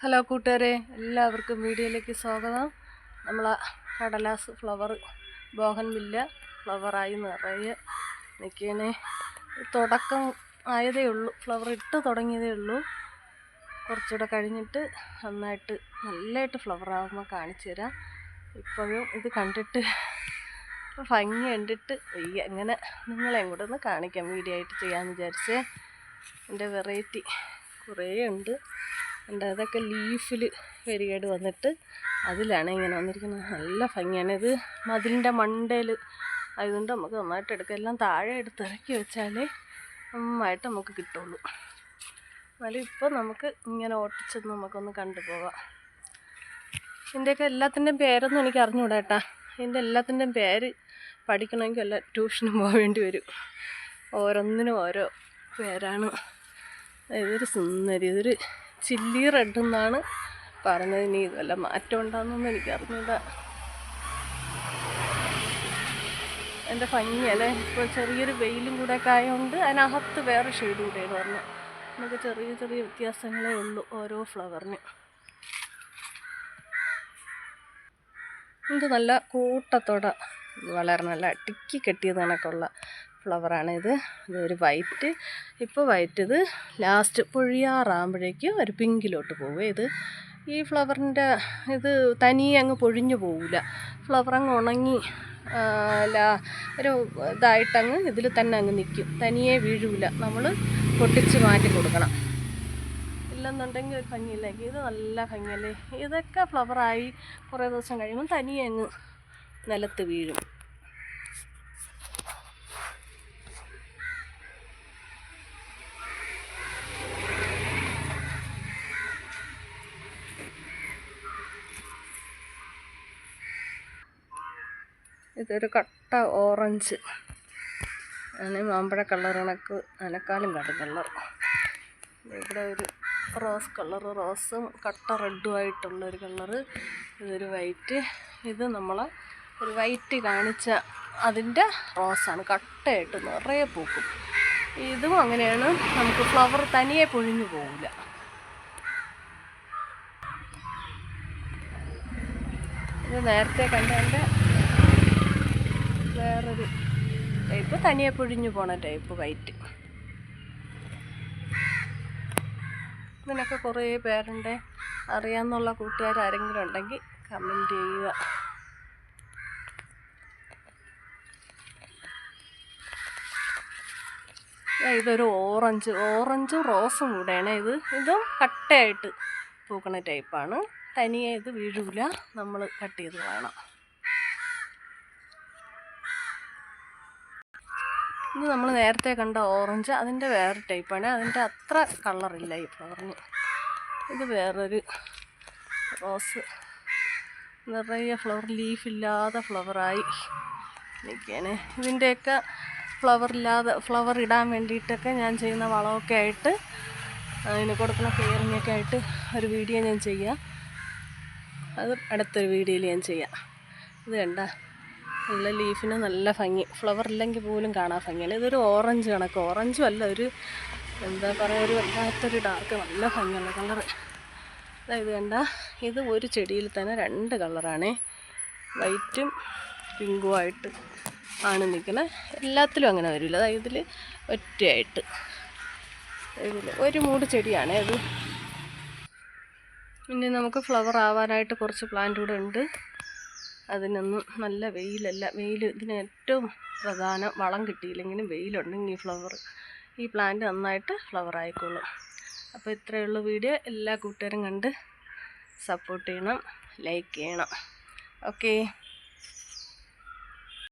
Hello കൂട്ടുകാരെ എല്ലാവർക്കും വീഡിയോയിലേക്ക് സ്വാഗതം. നമ്മൾ കടലാസ് ഫ്ലവർ ബോഹൻ വില്ല ഫ്ലവറായി നിറയെ നിൽക്കണേ തുടക്കം ആയതേ ഉള്ളൂ ഫ്ലവർ ഇട്ട് തുടങ്ങിയതേ ഉള്ളൂ. കുറച്ചുകൂടെ കഴിഞ്ഞിട്ട് നന്നായിട്ട് നല്ലതായിട്ട് ഫ്ലവറാകുമ്പോൾ കാണിച്ചു തരാം. ഇപ്പോഴും ഇത് കണ്ടിട്ട് ഭംഗി കണ്ടിട്ട് വയ്യ. ഇങ്ങനെ നിങ്ങളെയും കൂടെ ഒന്ന് കാണിക്കാം വീഡിയോ ആയിട്ട് ചെയ്യാമെന്ന് വിചാരിച്ചേ. എന്റെ വെറൈറ്റി കുറേ ഉണ്ട്. ഉണ്ട് അതൊക്കെ ലീഫിൽ വരികേട് വന്നിട്ട് അതിലാണ് ഇങ്ങനെ വന്നിരിക്കുന്നത്. നല്ല ഭംഗിയാണ്. ഇത് മതിലിന്റെ മണ്ടയിൽ ആയതുകൊണ്ട് നമുക്ക് നന്നായിട്ട് എടുക്കാം. എല്ലാം താഴെ എടുത്ത് ഇറക്കി വെച്ചാലേ നന്നായിട്ട് നമുക്ക് കിട്ടുള്ളൂ. എന്നാലും ഇപ്പോൾ നമുക്ക് ഇങ്ങനെ ഓട്ടിച്ചത് നമുക്കൊന്ന് കണ്ടുപോകാം ഇതിന്റെയൊക്കെ എല്ലാത്തിന്റെയും പേരൊന്നും എനിക്ക് അറിഞ്ഞുകൂടാ കേട്ടാ. ഇതിന്റെ എല്ലാത്തിന്റെയും പേര് പഠിക്കണമെങ്കിൽ എല്ലാ ട്യൂഷനും പോകേണ്ടി വരും. ഓരോന്നിനും ഓരോ പേരാണ്. ഇതൊരു സുന്ദരി ഇതൊരു ചില്ലി റെഡ് എന്നാണ് പറഞ്ഞത്. ഇനി വല്ല മാറ്റം ഉണ്ടാകുന്നൊന്നും എനിക്കറിഞ്ഞില്ല എന്റെ ഭംഗി അല്ലേ ഇപ്പോൾ ചെറിയൊരു വെയിലും കൂടെ ഒക്കെ അതിനകത്ത് വേറെ ഷെയ്ഡ് കൂടെ എന്ന് പറഞ്ഞു നമുക്ക് ചെറിയ ചെറിയ വ്യത്യാസങ്ങളേ ഉള്ളൂ ഓരോ ഫ്ലവറിന് ഇത് നല്ല കൂട്ടത്തോടെ വളരെ നല്ല അടുക്കി കെട്ടിയത് കണക്കുള്ള ഫ്ലവറാണ് ഇത്. ഇതൊരു വൈറ്റ് ഇപ്പോൾ വൈറ്റ് ഇത് ലാസ്റ്റ് പൊഴിയാറാകുമ്പോഴേക്കും ഒരു പിങ്കിലോട്ട് പോകും ഇത് ഈ ഫ്ലവറിന്റെ ഇത് തനിയെ അങ്ങ് പൊഴിഞ്ഞു പോവില്ല ഫ്ലവർ അങ്ങ് ഉണങ്ങി ലാ ഒരു ഇതായിട്ടങ്ങ് ഇതിൽ തന്നെ അങ്ങ് നിൽക്കും തനിയെ വീഴില്ല നമ്മൾ പൊട്ടിച്ച് മാറ്റി കൊടുക്കണം. ഇല്ലെന്നുണ്ടെങ്കിൽ ഒരു ഭംഗിയില്ലെങ്കിൽ ഇത് നല്ല ഭംഗിയല്ലേ? ഇതൊക്കെ ഫ്ലവറായി കുറേ ദിവസം കഴിയുമ്പോൾ തനിയെ അങ്ങ് നിലത്ത് വീഴും. ഇതൊരു കട്ട ഓറഞ്ച്. അങ്ങനെ മാമ്പഴ കളർ കണക്ക് അനക്കാലും കാട്ടും കളർ ഇവിടെ ഒരു റോസ് കളർ റോസും കട്ട റെഡും ആയിട്ടുള്ള ഒരു കളറ് ഇതൊരു വൈറ്റ് ഇത് നമ്മൾ ഒരു വൈറ്റ് കാണിച്ച അതിന്റെ റോസാണ് കട്ടയായിട്ട് നിറയെ പൂക്കും. ഇതും അങ്ങനെയാണ്. നമുക്ക് ഫ്ലവർ തനിയെ പൊഴിഞ്ഞു പോവില്ല. ഇത് നേരത്തെ വേറൊരു ടൈപ്പ് തനിയെ പൊഴിഞ്ഞു പോണ ടൈപ്പ് വൈറ്റ് ഇതിനൊക്കെ കുറേ പേരുണ്ട്. അറിയാമെന്നുള്ള കൂട്ടുകാർ ആരെങ്കിലും ഉണ്ടെങ്കിൽ കമന്റ് ചെയ്യുക. ഇതൊരു ഓറഞ്ച് ഓറഞ്ചും റോസും കൂടെയാണ് ഇത്. ഇതും കട്ടയായിട്ട് പൂക്കണ ടൈപ്പാണ് തനിയെ ഇത് വീഴൂല. നമ്മൾ കട്ട് ചെയ്ത് വേണം ഇത് നമ്മൾ നേരത്തെ കണ്ട ഓറഞ്ച് അതിന്റെ വേറെ ടൈപ്പാണ്. അതിന്റെ അത്ര കളറില്ല ഈ ഫ്ലവറിന്. ഇത് വേറൊരു റോസ്. നിറയെ ഫ്ലവർ ലീഫില്ലാതെ ഫ്ലവറായി നിൽക്കുകയാണ്. ഇതിന്റെയൊക്കെ ഫ്ലവർ ഇല്ലാതെ ഫ്ലവർ ഇടാൻ വേണ്ടിയിട്ടൊക്കെ ഞാൻ ചെയ്യുന്ന വളമൊക്കെ ആയിട്ട് അതിന് കൊടുക്കുന്ന കെയറിങ്ങൊക്കെ ആയിട്ട് ഒരു വീഡിയോ ഞാൻ ചെയ്യാം. അത് അടുത്തൊരു വീഡിയോയിൽ ഞാൻ ചെയ്യാം. ഇത് കണ്ട നല്ല ലീഫിന് നല്ല ഭംഗി. ഫ്ലവർ ഇല്ലെങ്കിൽ പോലും കാണാൻ ഭംഗിയാണ് ഇതൊരു ഓറഞ്ച് കണക്ക്. ഓറഞ്ചും അല്ല ഒരു എന്താ പറയുക ഒരു വല്ലാത്തൊരു ഡാർക്ക് നല്ല ഭംഗിയുള്ള കളറ് അതായത് കണ്ട ഇത് ഒരു ചെടിയിൽ തന്നെ രണ്ട് കളറാണേ വൈറ്റും പിങ്കുമായിട്ട് ആണ് നിൽക്കുന്നത് എല്ലാത്തിലും അങ്ങനെ വരില്ല അതായത് ഇതിൽ ഒറ്റയായിട്ട്. ഒരു മൂട് ചെടിയാണ് അത്. പിന്നെ നമുക്ക് ഫ്ലവർ ആവാനായിട്ട് കുറച്ച് പ്ലാന്റ് കൂടെ ഉണ്ട്. അതിനൊന്നും നല്ല വെയിലല്ല. വെയിൽ ഇതിന് ഏറ്റവും പ്രധാനം വളം കിട്ടിയില്ലെങ്കിലും വെയിലുണ്ടെങ്കിൽ ഈ ഫ്ലവർ ഈ പ്ലാന്റ് നന്നായിട്ട് ഫ്ലവർ ആയിക്കോളും. അപ്പോൾ ഇത്രയേ ഉള്ളൂ വീഡിയോ. എല്ലാ കൂട്ടുകാരും കണ്ട് സപ്പോർട്ട് ചെയ്യണം ലൈക്ക് ചെയ്യണം. ഓക്കേ